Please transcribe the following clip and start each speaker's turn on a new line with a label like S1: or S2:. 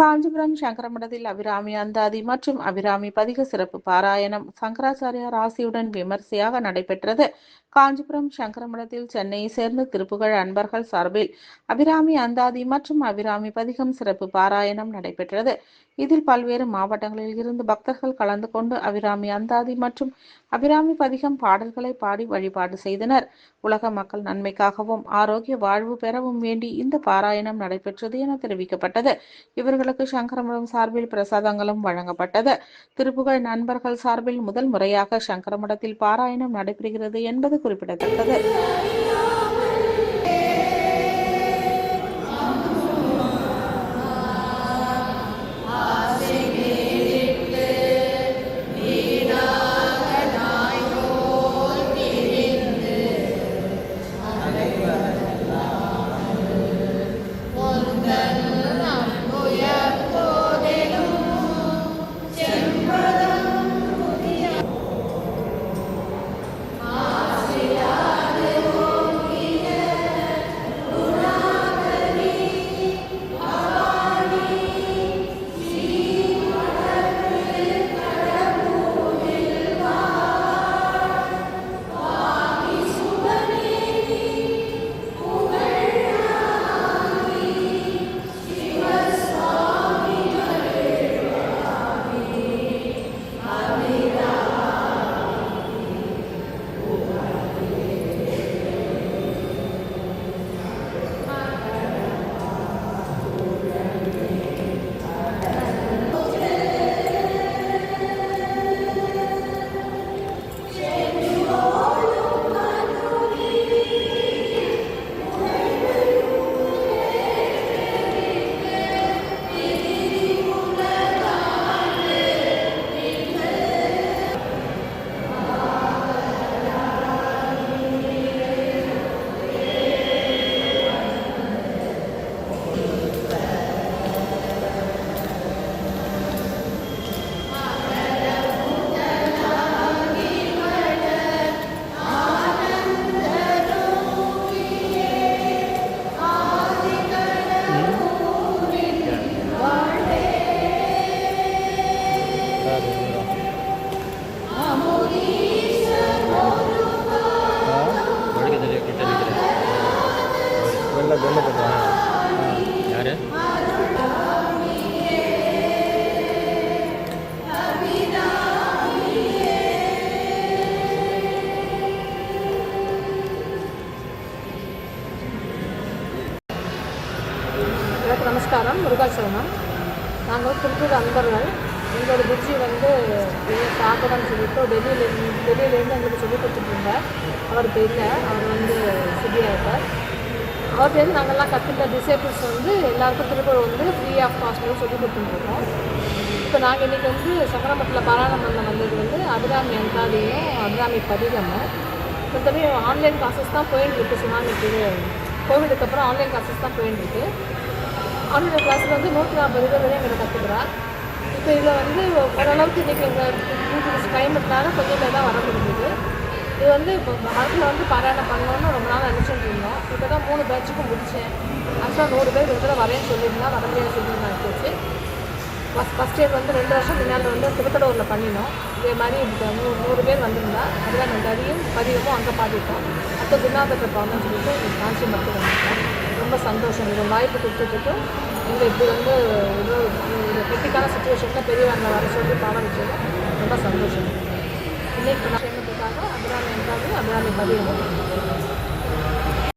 S1: காஞ்சிபுரம் சங்கரமடத்தில் அபிராமி அந்தாதி மற்றும் அபிராமி பதிக சிறப்பு பாராயணம் சங்கராச்சாரியார் ஆசியுடன் விமர்சையாக நடைபெற்றது. காஞ்சிபுரம் சங்கரமடத்தில் சென்னையை சேர்ந்த திருப்புகழ் அன்பர்கள் சார்பில் அபிராமி அந்தாதி மற்றும் அபிராமி பதிகம் சிறப்பு பாராயணம் நடைபெற்றது. இதில் பல்வேறு மாவட்டங்களில் இருந்து பக்தர்கள் கலந்து கொண்டு அபிராமி அந்தாதி மற்றும் அபிராமி பதிகம் பாடல்களை பாடி வழிபாடு செய்தனர். உலக மக்கள் நன்மைக்காகவும் ஆரோக்கிய வாழ்வு பெறவும் வேண்டி இந்த பாராயணம் நடைபெற்றது என தெரிவிக்கப்பட்டது. இவர்களுக்கு சங்கரமடம் சார்பில் பிரசாதங்களும் வழங்கப்பட்டது. திருப்புகழ் நண்பர்கள் சார்பில் முதல் முறையாக சங்கரமடத்தில் பாராயணம் நடைபெறுகிறது என்பது குறிப்பிடத்தக்கது.
S2: வெள்ள வெள்ளப்பட்டா
S3: யாரு?
S4: எனக்கு நமஸ்காரம். முருகாசரணம் நாங்கள் வந்து திருப்பூர் அன்பர்கள். எங்களோட குருஜி வந்து சாப்பிடன்னு சொல்லிட்டு டெல்லியிலேருந்து டெல்லியிலேருந்து எங்களுக்கு சொல்லி கொடுத்துட்டு இருந்தார் அவர் இப்போ இல்லை. அவர் வந்து சிபிஆயிட்டார் அவர்கிட்டருந்து நாங்கள்லாம் கற்றுக்கிட்ட டிசேபிள்ஸ் வந்து எல்லாருக்கும் திருப்பூர் வந்து ஃப்ரீ ஆஃப் காஸ்ட்னு சொல்லி கொடுத்துட்டுருக்கோம் இப்போ நாங்கள் இன்றைக்கி வந்து சக்கரமட்டில் பாராளுமன்றம் வந்தது வந்து அபிராமி அந்தாதியும் அபிராமி பதிகமும் மற்றபடி ஆன்லைன் கிளாஸஸ் தான் போயின்னு சுனாமிக்கு கோவிடுக்கு அப்புறம் ஆன்லைன் கிளாஸஸ் தான் போயின்னு ஆன்லைன் கிளாஸில் வந்து நூற்றி நாற்பது பேர் வரையும் எங்களை கற்றுக்குறா இப்போ இதில் வந்து ஓரளவுக்கு இன்றைக்கி எங்கள் வீட்டுக்கு கிளைமேட்னால கொஞ்சம் பேர் தான் வர முடிஞ்சுது. இது வந்து இப்போ மரத்தில் வந்து பாராயணம் பண்ணணும்னு ரொம்ப நாள் நினச்சிட்டு இருந்தோம். இப்போ தான் மூணு பேட்சுக்கும் முடித்தேன் ஆக்சுவலாக நூறு பேர் ஒரு தடவை வரேன்னு சொல்லியிருந்தா வர முடியாது சொல்லியிருந்தேன் போச்சு ஃபஸ்ட் ஃபஸ்ட் இயர் வந்து ரெண்டு வருஷம் முன்னால் வந்து திருக்கடூரில் பண்ணினோம். இதே மாதிரி நூறு நூறு பேர் வந்திருந்தா அதெல்லாம் நாங்கள் அடியும் பதிகமும் அங்கே பாடிட்டோம். அடுத்த குருநாதத்தை போகணும்னு சொல்லிட்டு இங்க காஞ்சி மட்டும் வந்துட்டோம் ரொம்ப சந்தோஷம். இது வாய்ப்பு கொடுத்துட்டு எங்கள் இப்படி வந்து ஏதோ ஒரு கிரிட்டிக்கான சுச்சுவேஷனில் பெரியவங்க வர சொல்லி பாட வச்சது ரொம்ப சந்தோஷம். இன்னைக்கு நான் சேமத்துக்காக அபிராமி என்றாலும் அபிராமி பதிகமும்